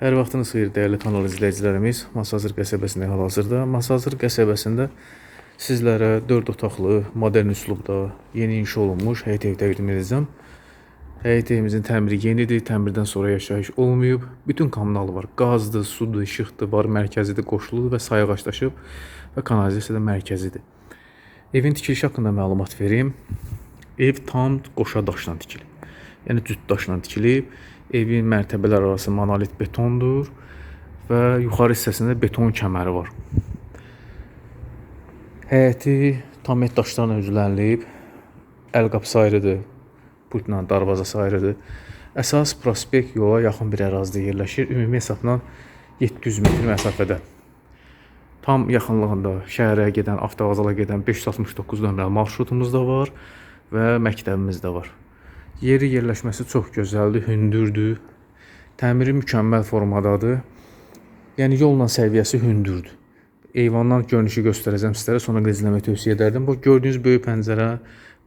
Hər vaxtınız xeyir dəyərli kanal izləyicilərimiz. Masazır qəsəbəsində hal-hazırda. Masazır qəsəbəsində sizlərə 4 otaqlı, modern üslubda yeni inşa olunmuş həyət ev təqdim edəcəm. Həyət evimizin təmiri yenidir, təmirdən sonra yaşayış olmayıb. Bütün kommunalı var. Qazdır, sudur, işıqdır, var, mərkəzidir, qoşuludur və sayıq daşıb və kanalizasiya da mərkəzidir. Evin tikilişi haqqında məlumat verim. Ev tam qoşa daşla tikilib. Yəni cüt daşla tikilib. Evin mərtəbələr arası monolit betondur və yuxarı hissəsində beton kəməri var. Həyəti tam et daşlarla üzlənilib. Əl qapısı ayrıdır. Putla darvazası ayrıdır. Əsas prospekt yola yaxın bir ərazidə yerləşir. Ümumi hesabla 700 metr məsafədə. Tam yaxınlığında şəhərə gedən, avtovağzala gedən 569 nömrəli marşrutumuz da var və məktəbimiz də var. Yeri yerləşməsi çox gözəldir, hündürdür. Təmiri mükəmməl formadadır. Yəni yolla səviyyəsi hündürdür. Eyvandan görünüşü göstərəcəm sizlərə, sonra izləməyi tövsiyə edərdim. Bu gördüyünüz böyük pəncərə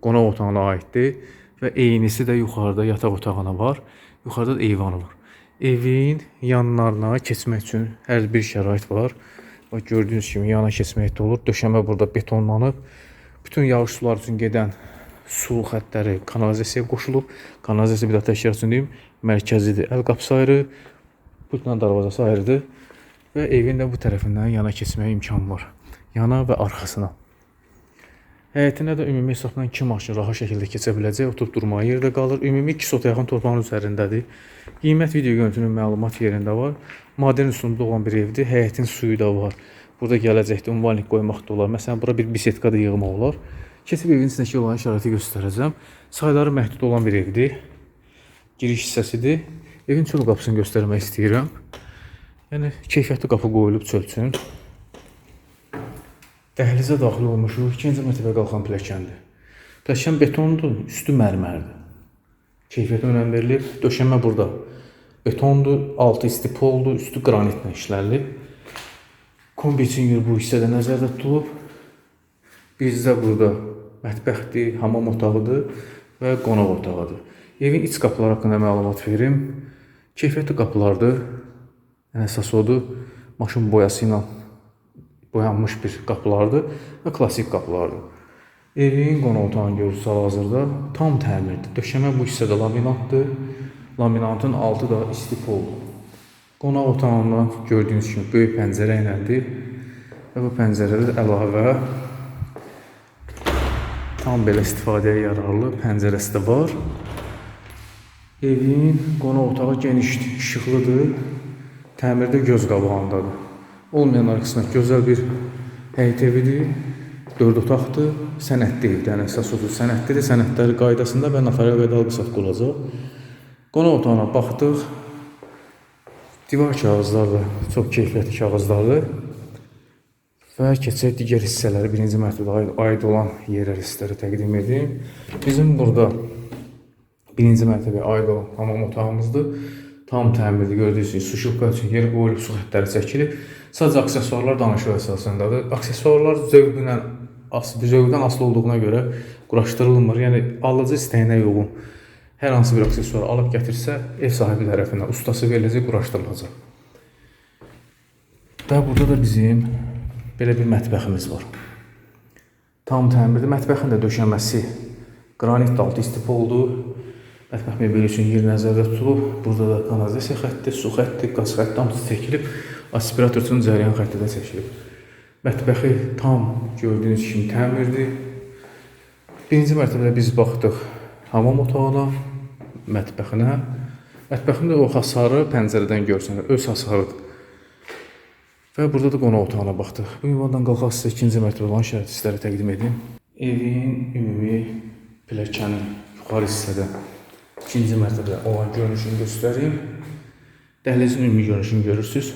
qonaq otağına aiddir və eynisi də yuxarıda yataq otağına var. Yuxarıda da eyvanı var. Evin yanlarına keçmək üçün hər bir şərait var. Bax gördüyünüz kimi yana keçmək də olur. Döşəmə burada betonlanıb. Bütün yağış sular üçün gedən su xəttləri kanalizasiyaya qoşulub. Kanalizasiya bir daha təkrar üçün deyim, mərkəzidir. Əl qapısı ayrı, putla darvazası ayrıdır və evin də bu tərəfindən yana keçməyə imkan var. Yana və arxasına. Həyətinə də ümumi hesabla 2 maşın rahat şəkildə keçə biləcək, oturub durmağa yer də qalır. Ümumi 2 sot yaxın torpağın üzərindədir. Qiymət video görüntünün məlumat yerində var. Modern üslubda olan bir evdir. Həyətin suyu da var. Burada gələcəkdə ünvanlik qoymaq da olar. Məsələn, bura bir bisetka da yığmaq olar. Keçib evin içindəki olan şəraiti göstərəcəm. Sayları məhdud olan bir evdir. Giriş hissəsidir. Evin çöl qapısını göstərmək istəyirəm. Yəni keyfiyyətli qapı qoyulub çölçün. Dəhlizə daxil olmuşuq. İkinci mərtəbəyə qalxan pilləkəndir. Pilləkən betondur, üstü mərmərdir. Keyfiyyətə önəm verilir. Döşəmə burada. Betondur, altı istipoldur, üstü qranitlə işlənilib. Kombinasyon bu hissədə nəzərdə tutulub. Bizdə burada mətbəxdir, hamam otağıdır və qonaq otağıdır. Evin iç qapıları haqqında məlumat verim. Keyfiyyətli qapılardır. Ən əsas odur. Maşın boyası ilə boyanmış bir qapılardır və klassik qapılardır. Evin qonaq otağını görürsünüz hal-hazırda tam təmirdir. Döşəmə bu hissədə laminatdır. Laminatın altı da istipoldur. Qonaq otağından gördüyünüz kimi böyük pəncərə iləndir və bu pəncərədə də əlavə tam belə istifadəyə yararlı pəncərəsi də var. Evin qonaq otağı genişdir, işıqlıdır. Təmirdə göz qabağındadır. Olmayanlar qismət gözəl bir həyət evidir. 4 otaqdır. Sənədli evdən əsas odur. Sənədlidir. Sənədləri qaydasında və notarial qaydada qısaq olacaq. Qonaq otağına baxdıq. Divar kağızları çox keyfiyyətli kağızlardır. Və keçək digər hissələri birinci mərtəbəyə aid olan yerləri sizlərə təqdim edim. Bizim burada birinci mərtəbəyə aid olan hamam otağımızdır. Tam təmirli gördüyünüz kimi su şoka üçün yer qoyulub, su xəttləri çəkilib. Sadəcə aksesuarlar danışıq əsasındadır. Aksesuarlar zövqünə, as zövqdən asılı olduğuna görə quraşdırılmır. Yəni alıcı istəyinə uyğun hər hansı bir aksesuar alıb gətirsə, ev sahibi tərəfindən ustası veriləcək, quraşdırılacaq. Və burada da bizim belə bir mətbəximiz var. Tam təmirli. Mətbəxin də döşəməsi qranit altı istipoldur. Mətbəx mebeli üçün yer nəzərdə tutulub. Burada da kanalizasiya xətti, su xətti, qaz xətti hamısı çəkilib. Aspirator üçün cəryan xətti də çəkilib. Mətbəxi tam gördüyünüz kimi təmirdir. Birinci mərtəbədə biz baxdıq hamam otağına, mətbəxinə. Mətbəxində o hasarı pəncərədən görsənir, öz hasarıdır. Və burada da qonaq otağına baxdıq. Bu ünvandan qalxaq sizə ikinci mərtəbə olan şəraiti sizlərə təqdim edim. Evin ümumi pilləkənin yuxarı hissədə ikinci mərtəbədə olan görünüşünü göstəreyim. Dəhlizin ümumi görünüşünü görürsüz.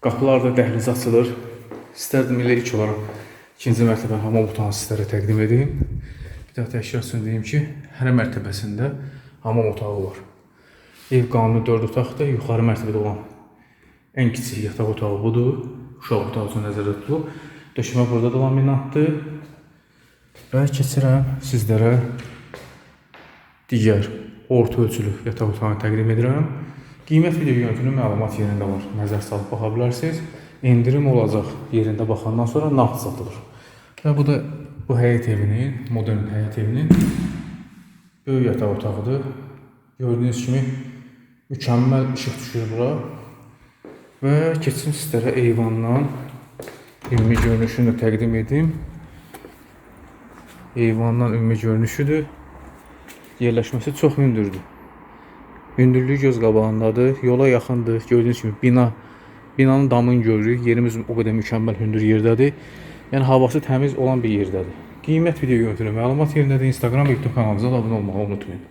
Qapılar da dəhliz açılır. İstərdim elə ilk olaraq ikinci mərtəbə hamam otağını sizlərə təqdim edeyim. Bir daha təkrar üçün deyim ki, hər mərtəbəsində hamam otağı var. Ev qanuni 4 otaqdır. Yuxarı mərtəbədə olan ən kiçik yataq otağı budur. Uşaq otağı üçün nəzərdə tutulub. Döşəmə burada da laminatdır. Və keçirəm sizlərə digər orta ölçülü yataq otağını təqdim edirəm. Qiymət video görüntünün məlumat yerində var. Nəzər salıb baxa bilərsiniz. Endirim olacaq yerində baxandan sonra nağd satılır. Və bu da bu həyət evinin, modern həyət evinin böyük yataq otağıdır. Gördüyünüz kimi mükəmməl işıq düşür bura. Və keçim sizlərə eyvandan ümumi görünüşünü də təqdim edim. Eyvandan ümumi görünüşüdür. Yerləşməsi çox hündürdür. Hündürlüyü göz qabağındadır. Yola yaxındır. Gördüyünüz kimi bina binanın damını görürük. Yerimiz o qədər mükəmməl hündür yerdədir. Yəni havası təmiz olan bir yerdədir. Qiymət video görüntülü məlumat yerindədir. Instagram və YouTube kanalımıza da abunə olmağı unutmayın.